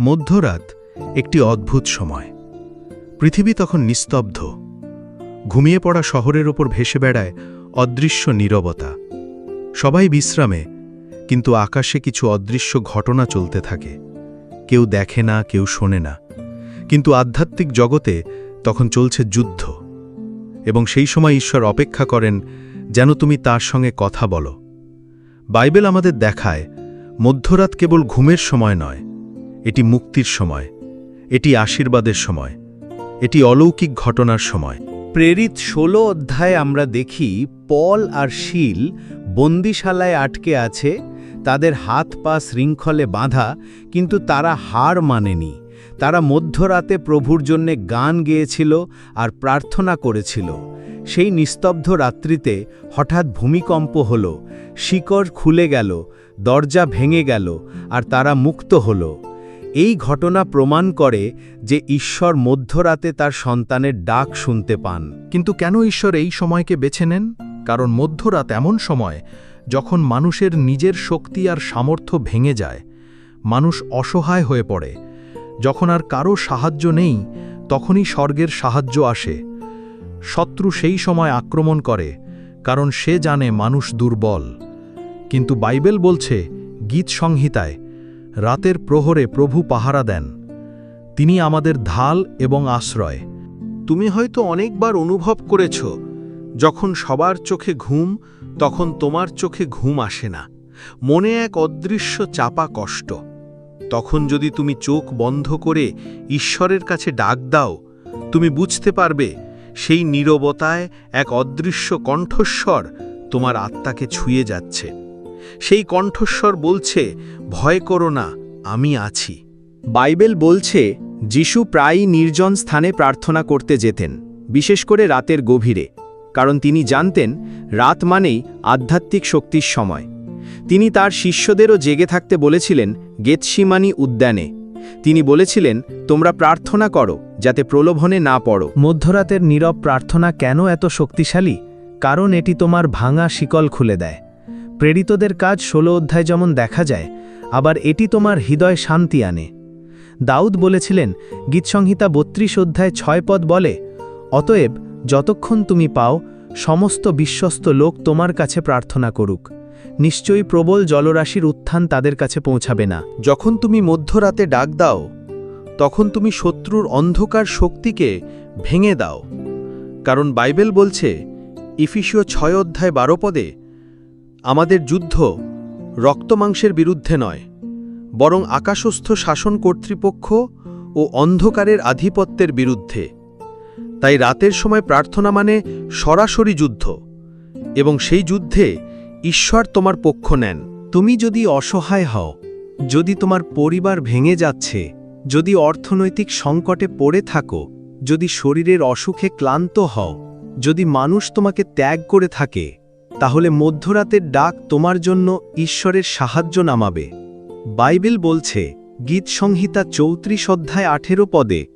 মধ্যরাত একটি অদ্ভুত সময়। পৃথিবী তখন নিস্তব্ধ। ঘুমিয়ে পড়া শহরের ওপর ভেসে বেড়ায় অদৃশ্য নীরবতা। সবাই বিশ্রামে, কিন্তু আকাশে কিছু অদৃশ্য ঘটনা চলতে থাকে। কেউ দেখে না, কেউ শোনে না। কিন্তু আধ্যাত্মিক জগতে তখন চলছে যুদ্ধ। এবং সেই সময় ঈশ্বর অপেক্ষা করেন, যেন তুমি তার সঙ্গে কথা বলো। বাইবেল আমাদের দেখায়, মধ্যরাত কেবল ঘুমের সময় নয় এটি মুক্তির সময়, এটি আশীর্বাদের সময়, এটি অলৌকিক ঘটনার সময়। প্রেরিত ষোলো অধ্যায়ে আমরা দেখি, পল আর শিল বন্দিশালায় আটকে আছে, তাদের হাত পা শৃঙ্খলে বাঁধা, কিন্তু তারা হার মানেনি। তারা মধ্যরাতে প্রভুর জন্যে গান গেয়েছিল আর প্রার্থনা করেছিল। সেই নিস্তব্ধ রাত্রিতে হঠাৎ ভূমিকম্প হল, শিকড় খুলে গেল, দরজা ভেঙে গেল, আর তারা মুক্ত হলো। এই ঘটনা প্রমাণ করে যে ঈশ্বর মধ্যরাতে তার সন্তানের ডাক শুনতে পান। কিন্তু কেন ঈশ্বর এই সময়কে বেছে নেন? কারণ মধ্যরাত এমন সময় যখন মানুষের নিজের শক্তি আর সামর্থ্য ভেঙে যায়, মানুষ অসহায় হয়ে পড়ে। যখন আর কারও সাহায্য নেই, তখনই স্বর্গের সাহায্য আসে। শত্রু সেই সময় আক্রমণ করে, কারণ সে জানে মানুষ দুর্বল। কিন্তু বাইবেল বলছে, গীত সংহিতায় রাতের প্রহরে প্রভু পাহারা দেন। তিনি আমাদের ঢাল এবং আশ্রয়। তুমি হয়তো অনেকবার অনুভব করেছ, যখন সবার চোখে ঘুম, তখন তোমার চোখে ঘুম আসে না। মনে এক অদৃশ্য চাপা কষ্ট। তখন যদি তুমি চোখ বন্ধ করে ঈশ্বরের কাছে ডাক দাও, তুমি বুঝতে পারবে, সেই নীরবতায় এক অদৃশ্য কণ্ঠস্বর তোমার আত্মাকে ছুঁয়ে যাচ্ছে। সেই কণ্ঠস্বর বলছে, ভয় করো না, আমি আছি। বাইবেল বলছে, যিশু প্রায়ই নির্জন স্থানে প্রার্থনা করতে যেতেন, বিশেষ করে রাতের গভীরে, কারণ তিনি জানতেন, রাত মানেই আধ্যাত্মিক শক্তির সময়। তিনি তার শিষ্যদেরও জেগে থাকতে বলেছিলেন, গেতসিমানি উদ্যানে। তিনি বলেছিলেন, তোমরা প্রার্থনা করো, যাতে প্রলোভনে না পড়ো। মধ্যরাতের নীরব প্রার্থনা কেন এত শক্তিশালী? কারণ এটি তোমার ভাঙা শিকল খুলে দেয়। প্রেরিতদের কাজ ষোলো অধ্যায় যেমন দেখা যায়, আবার এটি তোমার হৃদয় শান্তি আনে। দাউদ বলেছিলেন, গীতসংহিতা বত্রিশ অধ্যায় ছয় পদ বলে, অতএব যতক্ষণ তুমি পাও, সমস্ত বিশ্বস্ত লোক তোমার কাছে প্রার্থনা করুক। নিশ্চয়ই প্রবল জলরাশির উত্থান তাদের কাছে পৌঁছাবে না। যখন তুমি মধ্যরাতে ডাক দাও, তখন তুমি শত্রুর অন্ধকার শক্তিকে ভেঙে দাও। কারণ বাইবেল বলছে, ইফিসীয় ছয় অধ্যায় বারো পদে আমাদের যুদ্ধ রক্তমাংসের বিরুদ্ধে নয়, বরং আকাশস্থ শাসন কর্তৃপক্ষ ও অন্ধকারের আধিপত্যের বিরুদ্ধে। তাই রাতের সময় প্রার্থনা মানে সরাসরি যুদ্ধ, এবং সেই যুদ্ধে ঈশ্বর তোমার পক্ষ নেন। তুমি যদি অসহায় হও, যদি তোমার পরিবার ভেঙে যাচ্ছে, যদি অর্থনৈতিক সংকটে পড়ে থাকো, যদি শরীরের অসুখে ক্লান্ত হও, যদি মানুষ তোমাকে ত্যাগ করে থাকে তাহলে মধ্যরাতের ডাক তোমার জন্য ঈশ্বরের সাহায্য নামাবে। বাইবেল বলছে, গীত সংহিতা চৌত্রিশ অধ্যায় আঠেরো পদে,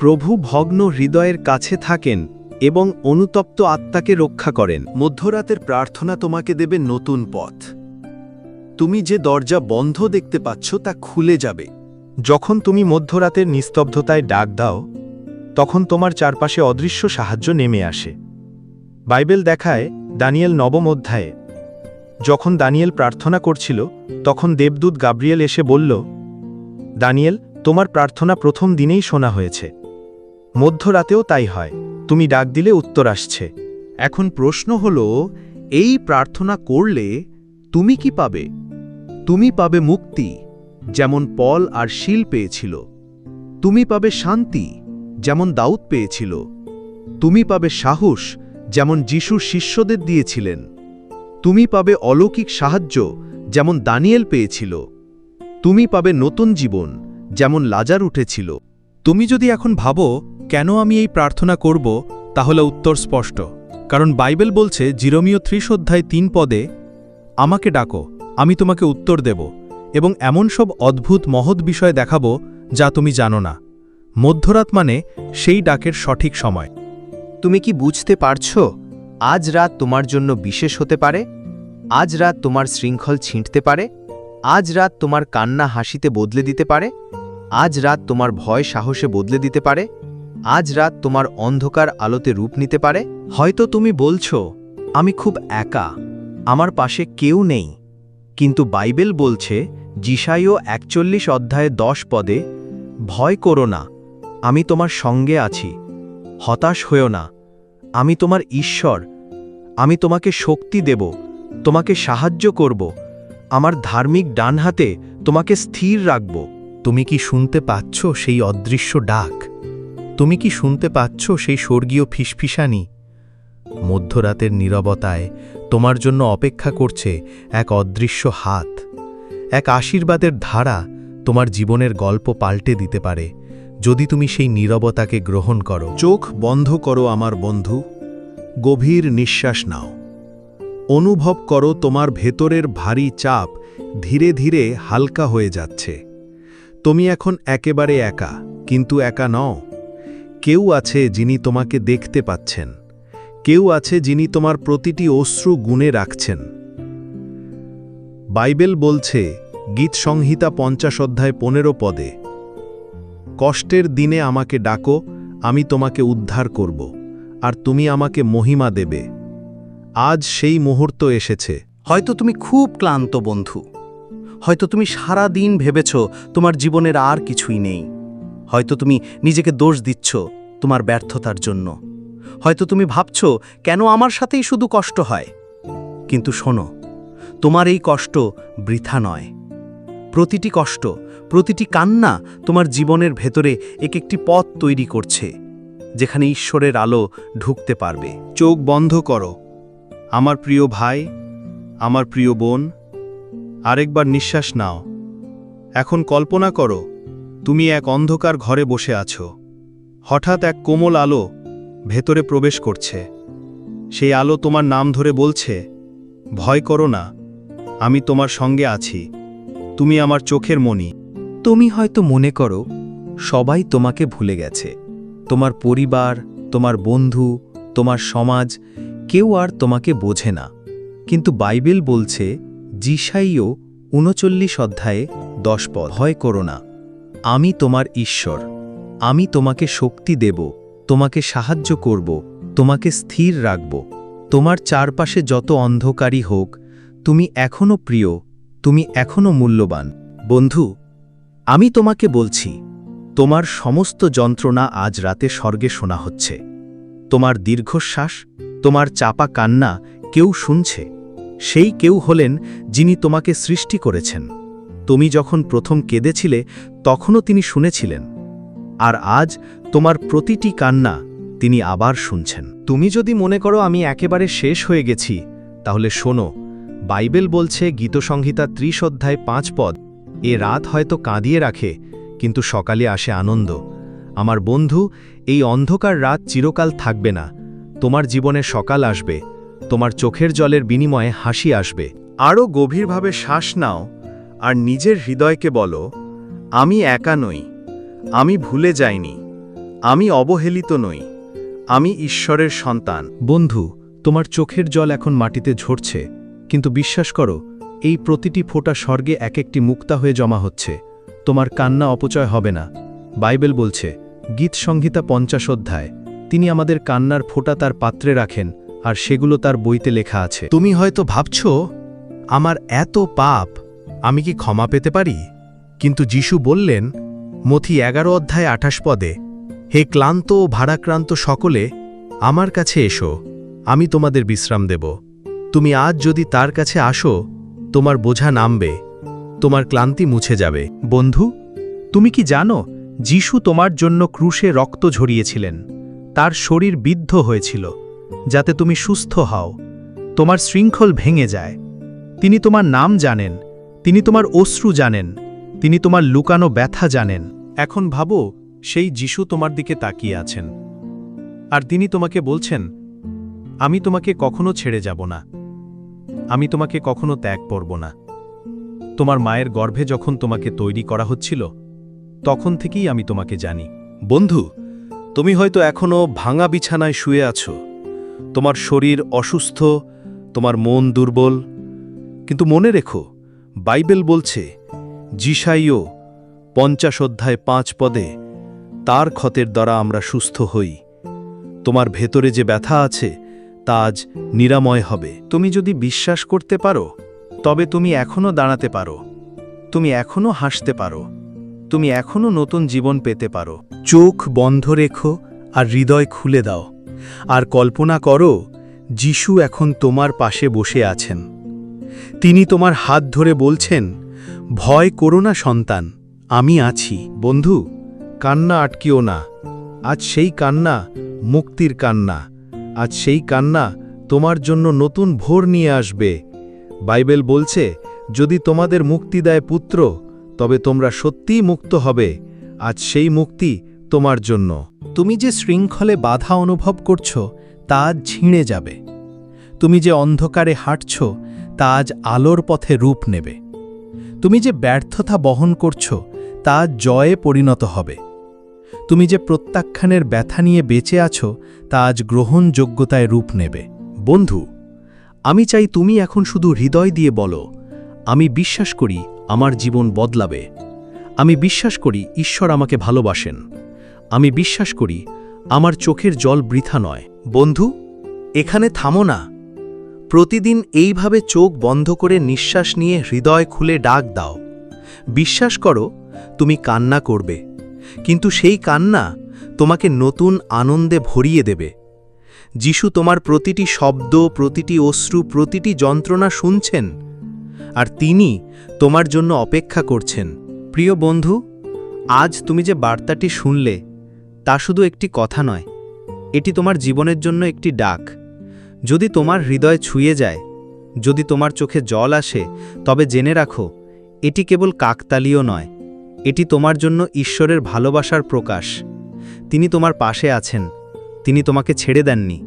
প্রভু ভগ্ন হৃদয়ের কাছে থাকেন এবং অনুতপ্ত আত্মাকে রক্ষা করেন। মধ্যরাতের প্রার্থনা তোমাকে দেবে নতুন পথ। তুমি যে দরজা বন্ধ দেখতে পাচ্ছ তা খুলে যাবে। যখন তুমি মধ্যরাতের নিস্তব্ধতায় ডাক দাও, তখন তোমার চারপাশে অদৃশ্য সাহায্য নেমে আসে। বাইবেল দেখায় দানিয়েল নবম অধ্যায়ে। যখন দানিয়েল প্রার্থনা করছিল, তখন দেবদূত গাব্রিয়েল এসে বলল, দানিয়েল, তোমার প্রার্থনা প্রথম দিনেই শোনা হয়েছে। মধ্যরাতেও তাই হয়, তুমি ডাক দিলে উত্তর আসছে। এখন প্রশ্ন হল, এই প্রার্থনা করলে তুমি কি পাবে? তুমি পাবে মুক্তি, যেমন পল আর শিল পেয়েছিল। তুমি পাবে শান্তি, যেমন দাউদ পেয়েছিল। তুমি পাবে সাহস যেমন যিশুর শিষ্যদের দিয়েছিলেন, তুমি পাবে অলৌকিক সাহায্য যেমন দানিয়েল পেয়েছিল। তুমি পাবে নতুন জীবন যেমন লাজার উঠেছিল। তুমি যদি এখন ভাবো, কেন আমি এই প্রার্থনা করব, তাহলে উত্তর স্পষ্ট। কারণ বাইবেল বলছে জিরোমীয় ত্রিশ অধ্যায় তিন পদে, আমাকে ডাকো, আমি তোমাকে উত্তর দেব এবং এমন সব অদ্ভুত মহৎ বিষয় দেখাবো যা তুমি জানো না। মধ্যরাত মানে সেই ডাকের সঠিক সময়। তুমি কি বুঝতে পারছ? আজ রাত তোমার জন্য বিশেষ হতে পারে? আজ রাত তোমার শৃঙ্খল ছিঁটতে পারে? আজ রাত তোমার কান্না হাসিতে বদলে দিতে পারে? আজ রাত তোমার ভয় সাহসে বদলে দিতে পারে? আজ রাত তোমার অন্ধকার আলোতে রূপ নিতে পারে? হয়তো তুমি বলছো, আমি খুব একা, আমার পাশে কেউ নেই। কিন্তু বাইবেল বলছে জিসাইও একচল্লিশ অধ্যায়ে দশ পদে, ভয় করো না, আমি তোমার সঙ্গে আছি, হতাশ হয়েও না। আমি তোমার ঈশ্বর। আমি তোমাকে শক্তি দেব, তোমাকে সাহায্য করব। আমার ধার্মিক ডান হাতে তোমাকে স্থির রাখব। তুমি কি শুনতে পাচ্ছ সেই অদৃশ্য ডাক? তুমি কি শুনতে পাচ্ছ সেই স্বর্গীয় ফিসফিসানি? মধ্যরাতের নীরবতায় তোমার জন্য অপেক্ষা করছে এক অদৃশ্য হাত। এক আশীর্বাদের ধারা তোমার জীবনের গল্প পাল্টে দিতে পারে। যদি তুমি সেই নীরবতাকে গ্রহণ করো। চোখ বন্ধ করো আমার বন্ধু। গভীর নিঃশ্বাস নাও। অনুভব করো তোমার ভেতরের ভারী চাপ ধীরে ধীরে হালকা হয়ে যাচ্ছে। তুমি এখন একেবারে একা, কিন্তু একা নও। কেউ আছে যিনি তোমাকে দেখতে পাচ্ছেন। কেউ আছে যিনি তোমার প্রতিটি অশ্রু গুণে রাখছেন। বাইবেল বলছে, গীত সংহিতা পঞ্চাশ অধ্যায় পনেরো পদে কষ্টের দিনে আমাকে ডাকো, আমি তোমাকে উদ্ধার করব, আর তুমি আমাকে মহিমা দেবে। আজ সেই মুহূর্ত এসেছে। হয়তো তুমি খুব ক্লান্ত বন্ধু। হয়তো তুমি সারা দিন ভেবেছ তোমার জীবনের আর কিছুই নেই। হয়তো তুমি নিজেকে দোষ দিচ্ছ তোমার ব্যর্থতার জন্য। হয়তো তুমি ভাবছ, কেন আমার সাথেই শুধু কষ্ট হয়? কিন্তু শোনো, তোমার এই কষ্ট বৃথা নয়। প্রতিটি কষ্ট প্রতিটি কান্না তোমার জীবনের ভেতরে এক একটি পথ তৈরি করছে, যেখানে ঈশ্বরের আলো ঢুকতে পারবে। চোখ বন্ধ করো। আমার প্রিয় ভাই, আমার প্রিয় বোন, আরেকবার নিঃশ্বাস নাও। এখন কল্পনা করো, তুমি এক অন্ধকার ঘরে বসে আছো। হঠাৎ এক কোমল আলো ভেতরে প্রবেশ করছে। সেই আলো তোমার নাম ধরে বলছে, ভয় করো না, আমি তোমার সঙ্গে আছি। তুমি আমার চোখের মণি। তুমি হয়তো মনে করো, সবাই তোমাকে ভুলে গেছে। তোমার পরিবার, তোমার বন্ধু, তোমার সমাজ, কেউ আর তোমাকে বোঝে না। কিন্তু বাইবেল বলছে জিসাইও উনচল্লিশ অধ্যায়ে দশ পদ, ভয় করো না, আমি তোমার ঈশ্বর। আমি তোমাকে শক্তি দেব, তোমাকে সাহায্য করব, তোমাকে স্থির রাখব। তোমার চারপাশে যত অন্ধকারই হোক, তুমি এখনও প্রিয়, তুমি এখনও মূল্যবান। বন্ধু আমি তোমাকে বলছি, তোমার সমস্ত যন্ত্রণা আজ রাতে স্বর্গে শোনা হচ্ছে। তোমার দীর্ঘশ্বাস, তোমার চাপা কান্না কেউ শুনছে। সেই কেউ হলেন যিনি তোমাকে সৃষ্টি করেছেন। তুমি যখন প্রথম কেঁদেছিলে, তখনও তিনি শুনেছিলেন। আর আজ তোমার প্রতিটি কান্না তিনি আবার শুনছেন। তুমি যদি মনে করো আমি একেবারে শেষ হয়ে গেছি, তাহলে শোনো, বাইবেল বলছে গীতসংহিতা ত্রিশ অধ্যায় পাঁচ পদ এ রাত হয়তো কাঁদিয়ে রাখে, কিন্তু সকালে আসে আনন্দ। আমার বন্ধু, এই অন্ধকার রাত চিরকাল থাকবে না। তোমার জীবনে সকাল আসবে, তোমার চোখের জলের বিনিময়ে হাসি আসবে। আরও গভীরভাবে শ্বাস নাও, আর নিজের হৃদয়কে বলো, আমি একা নই, আমি ভুলে যাইনি, আমি অবহেলিত নই, আমি ঈশ্বরের সন্তান। বন্ধু, তোমার চোখের জল এখন মাটিতে ঝরছে, কিন্তু বিশ্বাস করো এই প্রতিটি ফোঁটা স্বর্গে এক একটি মুক্তা হয়ে জমা হচ্ছে। তোমার কান্না অপচয় হবে না। বাইবেল বলছে, গীত সংহিতা পঞ্চাশ অধ্যায়, তিনি আমাদের কান্নার ফোঁটা তার পাত্রে রাখেন, আর সেগুলো তার বইতে লেখা আছে। তুমি হয়তো ভাবছ, আমার এত পাপ, আমি কি ক্ষমা পেতে পারি? কিন্তু যিশু বললেন মথি এগারো অধ্যায় আঠাশ পদে, হে ক্লান্ত ও ভাড়াক্রান্ত সকলে, আমার কাছে এসো, আমি তোমাদের বিশ্রাম দেব। তুমি আজ যদি তার কাছে আসো তোমার বোঝা নামবে, তোমার ক্লান্তি মুছে যাবে। বন্ধু, তুমি কি জানো, যিশু তোমার জন্য ক্রুশে রক্ত ঝরিয়েছিলেন, তার শরীর বিদ্ধ হয়েছিল, যাতে তুমি সুস্থ হও, তোমার শৃঙ্খল ভেঙে যায়। তিনি তোমার নাম জানেন, তিনি তোমার অশ্রু জানেন, তিনি তোমার লুকানো ব্যথা জানেন। এখন ভাবো, সেই যিশু তোমার দিকে তাকিয়ে আছেন। আর তিনি তোমাকে বলছেন, আমি তোমাকে কখনো ছেড়ে যাব না। আমি তোমাকে কখনো ত্যাগ করব না। তোমার মায়ের গর্ভে যখন তোমাকে তৈরি করা হচ্ছিল, তখন থেকেই আমি তোমাকে জানি। বন্ধু, তুমি হয়তো এখনও ভাঙা বিছানায় শুয়ে আছো। তোমার শরীর অসুস্থ, তোমার মন দুর্বল। কিন্তু মনে রেখো, বাইবেল বলছে জিসাইও পঞ্চাশ অধ্যায় পাঁচ পদে তার ক্ষতের দ্বারা আমরা সুস্থ হই। তোমার ভেতরে যে ব্যথা আছে তা আজ নিরাময় হবে। তুমি যদি বিশ্বাস করতে পারো, তবে তুমি এখনও দাঁড়াতে পারো। তুমি এখনও হাসতে পারো। তুমি এখনও নতুন জীবন পেতে পারো। চোখ বন্ধ রেখো আর হৃদয় খুলে দাও। আর কল্পনা করো, যিশু এখন তোমার পাশে বসে আছেন। তিনি তোমার হাত ধরে বলছেন, ভয় করো না সন্তান, আমি আছি। বন্ধু, কান্না আটকিও না। আজ সেই কান্না, মুক্তির কান্না। আজ সেই কান্না তোমার জন্য নতুন ভোর নিয়ে আসবে। বাইবেল বলছে, যদি তোমাদের মুক্তি দেয় পুত্র, তবে তোমরা সত্যিই মুক্ত হবে, আজ সেই মুক্তি তোমার জন্য। তুমি যে শৃঙ্খলে বাধা অনুভব করছ, তা আজ ছিঁড়ে যাবে। তুমি যে অন্ধকারে হাঁটছ, তা আজ আলোর পথে রূপ নেবে। তুমি যে ব্যর্থতা বহন করছ, তা জয়ে পরিণত হবে। তুমি যে প্রত্যাখ্যানের ব্যথা নিয়ে বেঁচে আছো তা আজ গ্রহণযোগ্যতায় রূপ নেবে। বন্ধু, আমি চাই তুমি এখন শুধু হৃদয় দিয়ে বলো, আমি বিশ্বাস করি আমার জীবন বদলাবে। আমি বিশ্বাস করি ঈশ্বর আমাকে ভালোবাসেন। আমি বিশ্বাস করি আমার চোখের জল বৃথা নয়। বন্ধু, এখানে থামো না। প্রতিদিন এইভাবে চোখ বন্ধ করে নিঃশ্বাস নিয়ে হৃদয় খুলে ডাক দাও। বিশ্বাস করো, তুমি কান্না করবে। কিন্তু সেই কান্না তোমাকে নতুন আনন্দে ভরিয়ে দেবে। যিশু তোমার প্রতিটি শব্দ, প্রতিটি অশ্রু, প্রতিটি যন্ত্রণা শুনছেন, আর তিনি তোমার জন্য অপেক্ষা করছেন। প্রিয় বন্ধু, আজ তুমি যে বার্তাটি শুনলে, তা শুধু একটি কথা নয়, এটি তোমার জীবনের জন্য একটি ডাক। যদি তোমার হৃদয় ছুঁয়ে যায়, যদি তোমার চোখে জল আসে, তবে জেনে রাখো, এটি কেবল কাকতালীয় নয়, এটি তোমার জন্য ঈশ্বরের ভালোবাসার প্রকাশ। তিনি তোমার পাশে আছেন। তিনি তোমাকে ছেড়ে দেননি,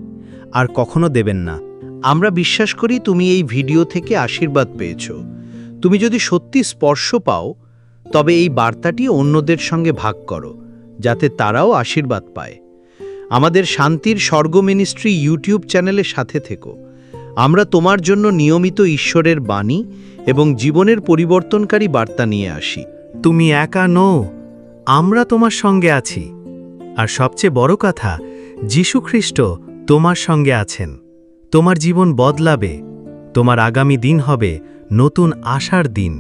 আর কখনো দেবেন না। আমরা বিশ্বাস করি তুমি এই ভিডিও থেকে আশীর্বাদ পেয়েছ। তুমি যদি সত্যি স্পর্শ পাও, তবে এই বার্তাটি অন্যদের সঙ্গে ভাগ করো, যাতে তারাও আশীর্বাদ পায়। আমাদের শান্তির স্বর্গ মিনিস্ট্রি ইউটিউব চ্যানেলের সাথে থেকো। আমরা তোমার জন্য নিয়মিত ঈশ্বরের বাণী এবং জীবনের পরিবর্তনকারী বার্তা নিয়ে আসি। তুমি একা নও, আমরা তোমার সঙ্গে আছি। আর সবচেয়ে বড় কথা, যীশুখ্রিস্ট তোমার সঙ্গে আছেন। তোমার জীবন বদলাবে, তোমার আগামী দিন হবে নতুন আশার দিন।